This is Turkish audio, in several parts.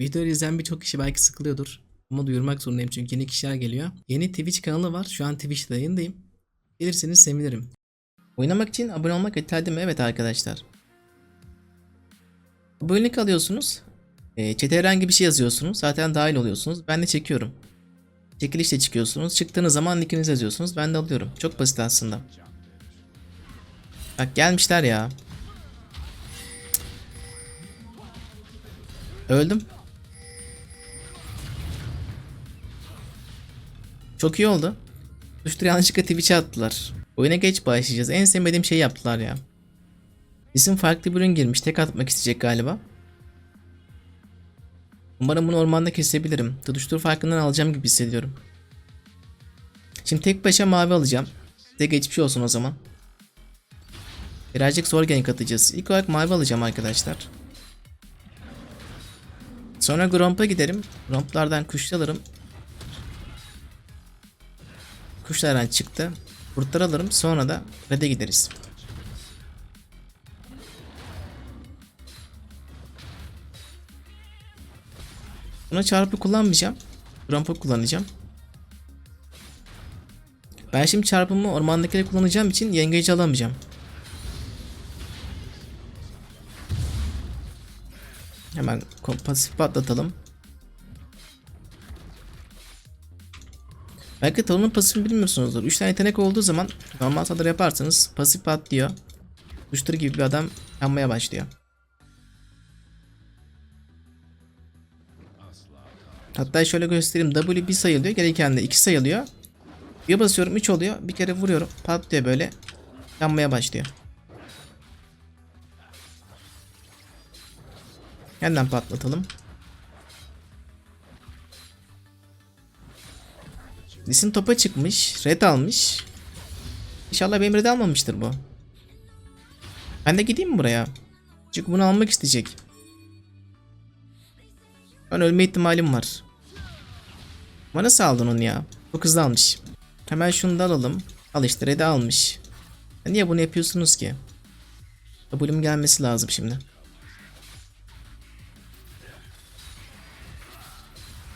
Videoyu izleyen birçok kişi belki sıkılıyordur. Ama duyurmak zorundayım çünkü yeni kişiler geliyor. Yeni Twitch kanalı var. Şu an Twitch'te yayındayım. Gelirseniz sevinirim. Oynamak için abone olmak yeterli mi? Evet arkadaşlar. Abonelik alıyorsunuz. E, chat'e herhangi bir şey yazıyorsunuz. Zaten dahil oluyorsunuz. Ben de çekiyorum. Çekilişle çıkıyorsunuz. Çıktığınız zaman nickinizi yazıyorsunuz. Ben de alıyorum. Çok basit aslında. Bak gelmişler ya. Öldüm. Çok iyi oldu. Tuştur yanlışlıkla Twitch'e attılar. Oyuna geç başlayacağız. En sevmediğim şeyi yaptılar ya. İsim farklı bir ürün girmiş. Tek atmak isteyecek galiba. Umarım bunu ormanda kesebilirim. Tutuştur farkından alacağım gibi hissediyorum. Şimdi tek başa mavi alacağım. Size geçmiş olsun o zaman. Birazcık zor gank atacağız. İlk olarak mavi alacağım arkadaşlar. Sonra Gromp'a giderim. Gromp'lardan kuşlar alırım. Kuşlardan çıktı. Kurtlar alırım. Sonra da Red'e gideriz. Buna çarpı kullanmayacağım. Gromp'u kullanacağım. Ben şimdi çarpımı ormandakileri kullanacağım için yengeci alamayacağım. Hemen pasif patlatalım. Belki talonun pasifini bilmiyorsunuzdur. 3 tane yetenek olduğu zaman normal saldırı yaparsanız pasif patlıyor. Kuştur gibi bir adam yanmaya başlıyor. Hatta şöyle göstereyim. W 1 sayılıyor. Gereken de 2 sayılıyor. Bir basıyorum 3 oluyor. Bir kere vuruyorum. Patlıyor böyle. Yanmaya başlıyor. Yeniden patlatalım. Lisin topa çıkmış. Red almış. İnşallah benim red almamıştır bu. Ben de gideyim mi buraya? Çünkü bunu almak isteyecek. Ben ölme ihtimalim var. Ama nasıl aldın onu ya? Çok hızlı almış. Hemen şunu da alalım. Al işte red'i almış. Ya niye bunu yapıyorsunuz ki? W'm gelmesi lazım şimdi.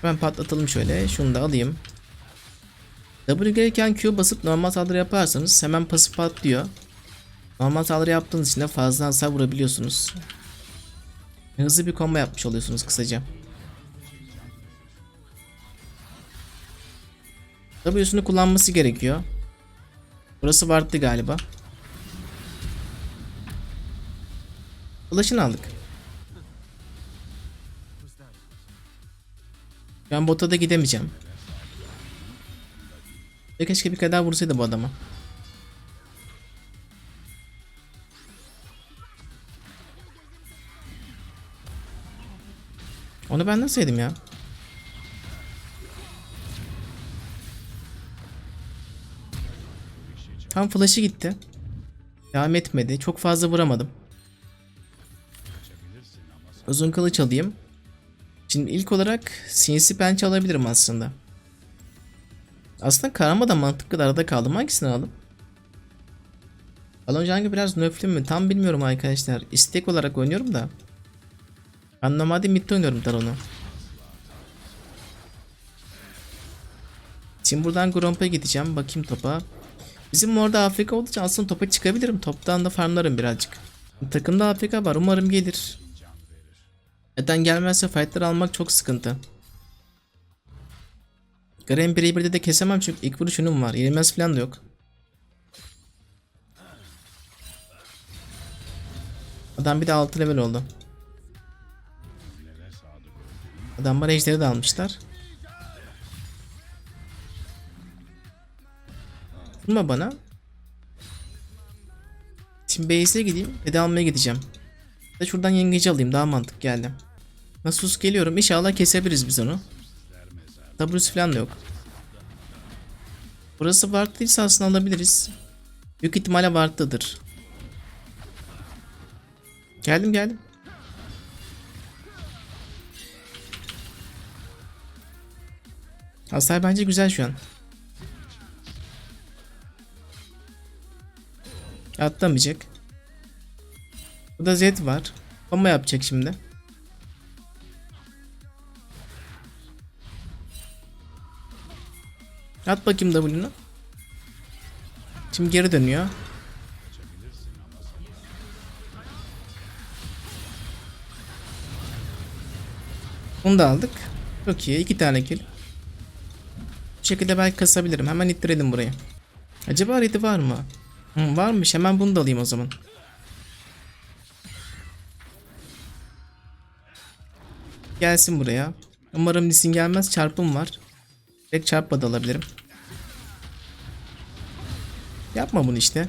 Hemen patlatalım şöyle. Şunu da alayım. W gereken Q basıp normal saldırı yaparsanız hemen pasif patlıyor. Normal saldırı yaptığınız için de fazla hasar vurabiliyorsunuz. Hızlı bir combo yapmış oluyorsunuz kısaca. W'sunu kullanması gerekiyor. Burası vardı galiba. Flash'ını aldık. Ben bota da gidemeyeceğim. Ve keşke bir kadar vursaydı bu adama. Onu ben nasıl yedim ya? Tam flash'ı gitti. Devam etmedi. Çok fazla vuramadım. Uzun kılıç alayım. Şimdi ilk olarak sinsi pençe alabilirim aslında. Aslında karama da mantıklı da arada kaldım. Hangisini alalım? Balon Jungle biraz nöflü mü? Tam bilmiyorum arkadaşlar. İstek olarak oynuyorum da. Ben normalde midde oynuyorum Talon'u. Şimdi buradan Gromp'a gideceğim. Bakayım topa. Bizim orada Afrika olduğu için aslında topa çıkabilirim. Toptan da farmlarım birazcık. Takımda Afrika var. Umarım gelir. Neden gelmezse fightlar almak çok sıkıntı. Garen birebirde de kesemem çünkü ilk vuruşunum var. Yenilmez falan da yok. Adam bir de 6 level oldu. Adamlar ejderi de almışlar. Vurma bana. Şimdi base'e gideyim. Veda almaya gideceğim. Da şuradan yengeci alayım. Daha mantık geldi. Nasus geliyorum. İnşallah kesebiliriz biz onu. W'su falan da yok. Burası Ward'lıysa aslında alabiliriz. Büyük ihtimalle Ward'lıdır. Geldim geldim. Hasar bence güzel şu an. Atlamayacak. Burada Z var. Bomba yapacak şimdi. At bakayım W'nu. Şimdi geri dönüyor. Bunu da aldık. Çok iyi. iki tane kill. Bu şekilde belki kasabilirim. Hemen ittirelim burayı. Acaba ready var mı? Hı, varmış. Hemen bunu da alayım o zaman. Gelsin buraya. Umarım Lisin gelmez. Çarpım var. Direkt çarpma da alabilirim. Yapma bunu işte.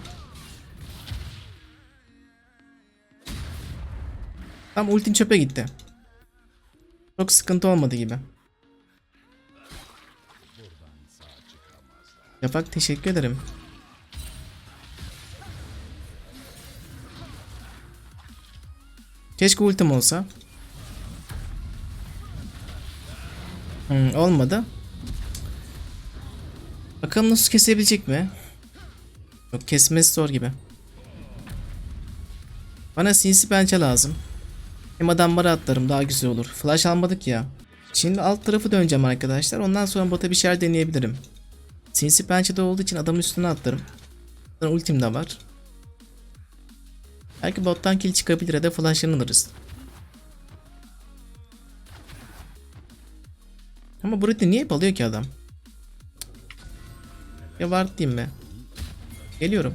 Tam ultin çöpe gitti. Çok sıkıntı olmadı gibi. Yapak teşekkür ederim. Keşke ultim olsa. Hmm, olmadı. Bakalım nasıl kesebilecek mi? Yok kesmesi zor gibi. Bana sinsi pençe lazım. Hem adamlara atlarım daha güzel olur. Flash almadık ya. Şimdi alt tarafı döneceğim arkadaşlar. Ondan sonra bota bir şeyler deneyebilirim. Sinsi pençede olduğu için adamın üstüne atlarım. Zaten ultim de var. Belki bottan kill çıkabilir ya da flash'ını alırız. Ama burada niye hep ki adam? Ya var diyeyim be. Geliyorum.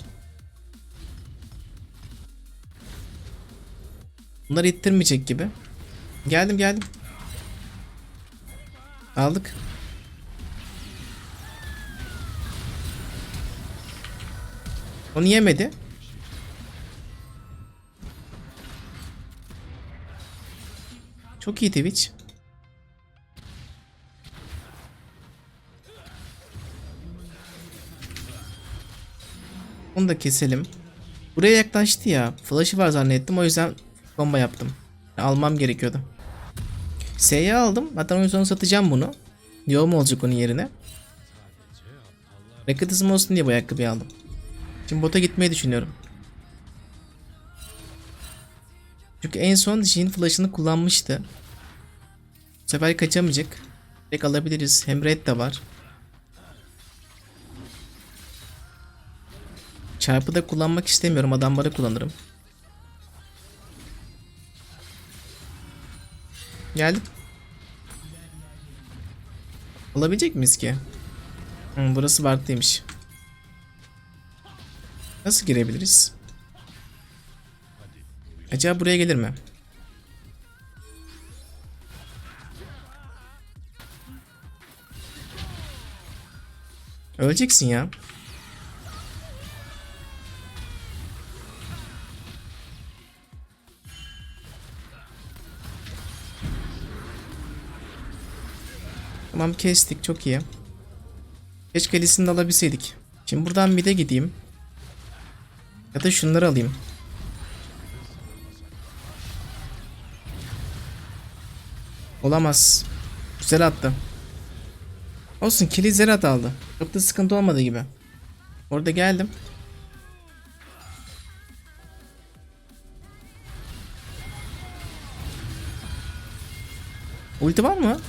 Bunlar ittirmeyecek gibi. Geldim geldim. Aldık. Onu yemedi. Çok iyi Twitch. Onu da keselim. Buraya yaklaştı ya. Flash'ı var zannettim o yüzden bomba yaptım. Almam gerekiyordu. S'yi aldım. Hatta oyun sonu satacağım bunu. Yo mu olacak onun yerine? Racket hızım olsun diye bu ayakkabıyı aldım. Şimdi bota gitmeyi düşünüyorum. Çünkü en son Jin flash'ını kullanmıştı. Bu sefer kaçamayacak. Direkt alabiliriz. Hem red de var. Çarpı da kullanmak istemiyorum. Adamları kullanırım. Geldim. Alabilecek miyiz ki? Hı, burası Bart'taymış. Nasıl girebiliriz? Acaba buraya gelir mi? Öleceksin ya. Tamam kestik çok iyi. Keşke listini de alabilseydik. Şimdi buradan bir de gideyim. Ya da şunları alayım. Olamaz. Güzel attı. Olsun kili Zerat aldı. Çok da sıkıntı olmadı gibi. Orada geldim. Ulti var mı?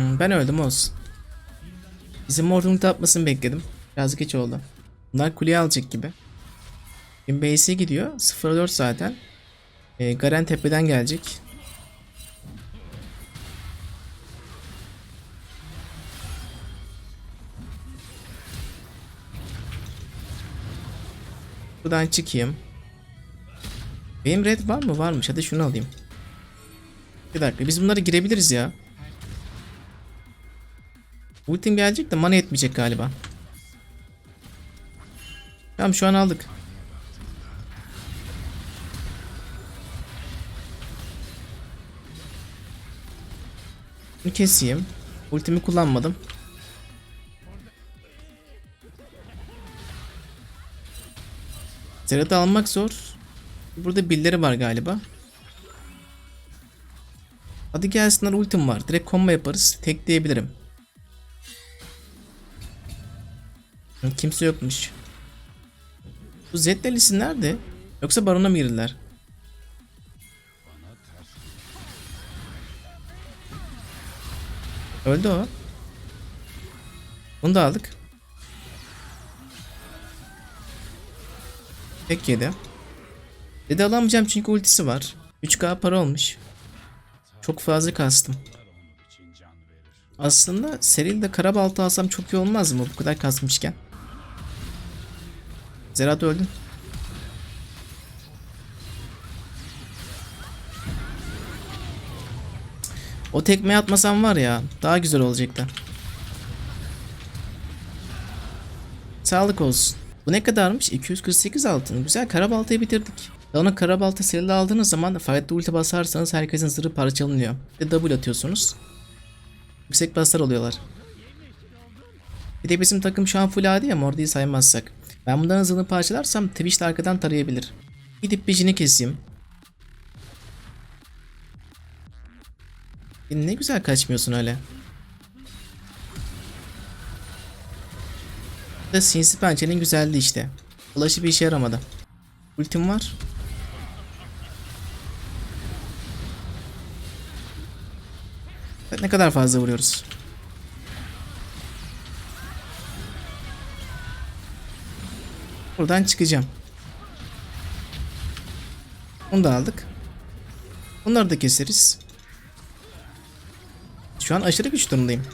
Hmm, ben öldüm olsun. Bizim Morton ulti atmasını bekledim. Biraz geç oldu. Bunlar kuleye alacak gibi. Şimdi base'e gidiyor. 0-4 zaten. Ee, Garen tepeden gelecek. Buradan çıkayım. Benim red var mı? Varmış. Hadi şunu alayım. Bir dakika. Biz bunlara girebiliriz ya. Ultim gelecek de mana etmeyecek galiba. Tamam şu an aldık. Bunu keseyim. Ultimi kullanmadım. Zerat'ı almak zor. Burada birileri var galiba. Hadi gelsinler ultim var. Direkt combo yaparız. Tek Kimse yokmuş. Bu Z delisi nerede? Yoksa barona mı girdiler? Öldü o. Bunu da aldık. Tek yedi. Dedi alamayacağım çünkü ultisi var. 3k para olmuş. Çok fazla kastım. Aslında seride karabaltı alsam çok iyi olmaz mı bu kadar kasmışken? Zerat öldün. O tekmeyi atmasam var ya daha güzel olacaktı. Sağlık olsun. Bu ne kadarmış? 248 altın. Güzel karabaltayı bitirdik. Onu karabalta serili aldığınız zaman fight'ta ulti basarsanız herkesin zırhı parçalanıyor. Ve double atıyorsunuz. Yüksek baslar oluyorlar. Bir de bizim takım şu an full AD ya Mordi'yi saymazsak. Ben bunların zırhını parçalarsam Twitch de arkadan tarayabilir. Gidip bijini keseyim. Ne güzel kaçmıyorsun öyle. Da sinsi pençenin güzelliği işte. Flash'ı bir işe yaramadı. Ultim var. Ne kadar fazla vuruyoruz. Buradan çıkacağım. Bunu da aldık. Bunları da keseriz. Şu an aşırı güç durumdayım.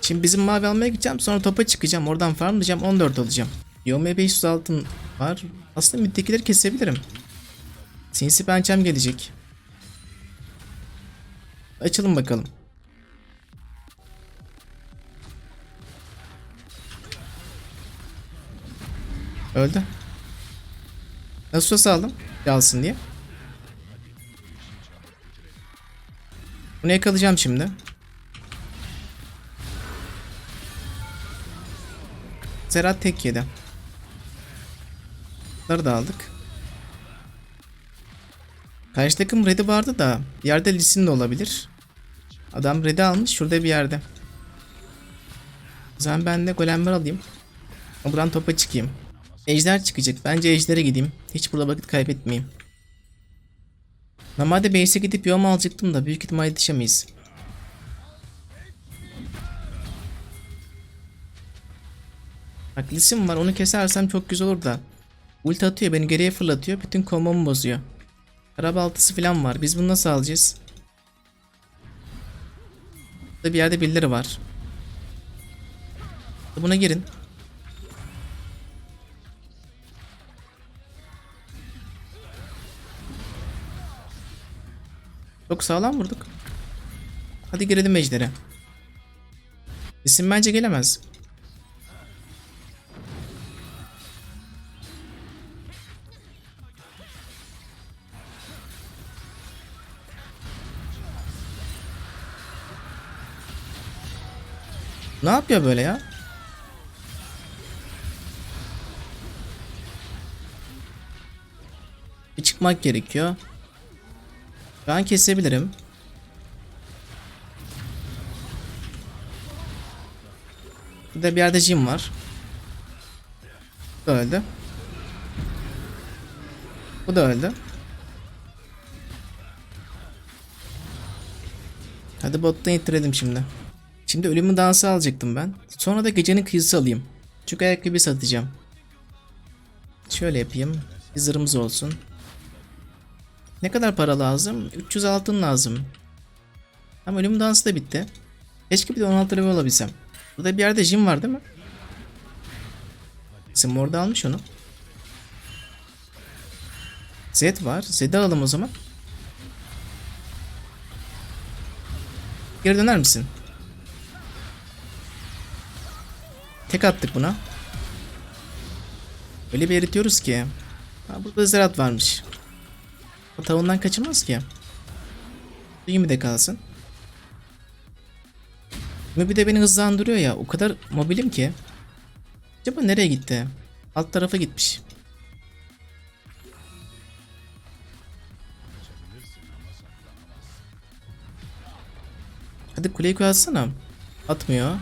Şimdi bizim mavi almaya gideceğim sonra topa çıkacağım oradan farmlayacağım 14 alacağım. Yome 500 altın var. Aslında middekileri kesebilirim. Sinsi pençem gelecek. Açalım bakalım. Öldü. Nasıl saldım? Kalsın diye. Bunu yakalayacağım şimdi. Zerat tek yedi. Bunları da aldık. Karşı takım red'i vardı da yerde Lisin de olabilir. Adam red'i almış şurada bir yerde. O zaman ben de golemler alayım. Buradan topa çıkayım. Ejder çıkacak. Bence ejdere gideyim. Hiç burada vakit kaybetmeyeyim. Normalde base'e gidip yom alacaktım da büyük ihtimalle yetişemeyiz. Bak var onu kesersem çok güzel olur da. Ulti atıyor beni geriye fırlatıyor. Bütün kombomu bozuyor. Karabaltısı falan var. Biz bunu nasıl alacağız? Burada bir yerde birileri var. Buna girin. Çok sağlam vurduk. Hadi girelim ejdere. İsim bence gelemez. Ne yapıyor böyle ya? Bir çıkmak gerekiyor. An kesebilirim. Burada bir yerde Jim var. Bu da öldü. Bu da öldü. Hadi bottan ittirelim şimdi. Şimdi ölümün dansı alacaktım ben. Sonra da gecenin kıyısı alayım. Çünkü ayakkabı satacağım. Şöyle yapayım. Bir zırhımız olsun. Ne kadar para lazım? 300 altın lazım. Ama ölüm dansı da bitti. Keşke bir de 16 level olabilsem. Burada bir yerde Jim var değil mi? Sim orada almış onu. Zed var. Zed'i alalım o zaman. Geri döner misin? Tek attık buna. Öyle bir eritiyoruz ki. Ha, burada Zerat varmış. O tavuğundan kaçamaz ki. Düğümü de kalsın. Mübi de beni hızlandırıyor ya. O kadar mobilim ki. Acaba nereye gitti? Alt tarafa gitmiş. Hadi kuleyi koyarsana. Atmıyor.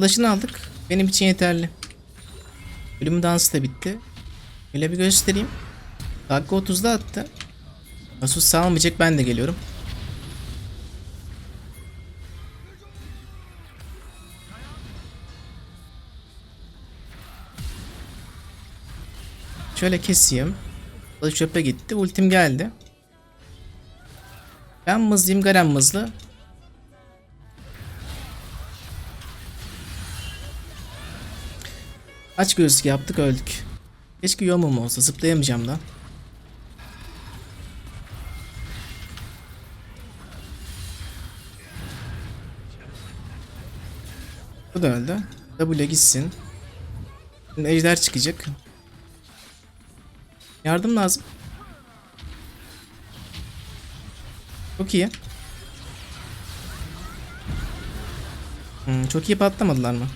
Ulaşını aldık. Benim için yeterli. Bölüm dansı da bitti. Öyle bir göstereyim. Dakika 30'da attı. Asus sağlamayacak ben de geliyorum. Şöyle keseyim. Da çöpe gitti. Ultim geldi. Ben mızlıyım Garen mızlı. Aç gözlük yaptık öldük. Keşke yomum olsa zıplayamayacağım da. Bu da öldü. W gitsin. Şimdi ejder çıkacak. Yardım lazım. Çok iyi. Hmm, çok iyi patlamadılar mı?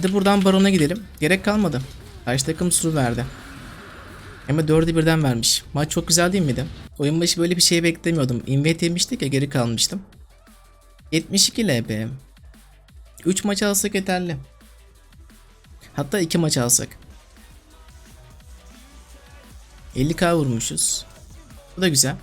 Hadi buradan barona gidelim. Gerek kalmadı. Karşı takım suru verdi. Hem de 4'ü birden vermiş. Maç çok güzel değil miydi? Oyun başı böyle bir şey beklemiyordum. Invade yemiştik ya geri kalmıştım. 72 LP. 3 maç alsak yeterli. Hatta 2 maç alsak. 50k vurmuşuz. Bu da güzel.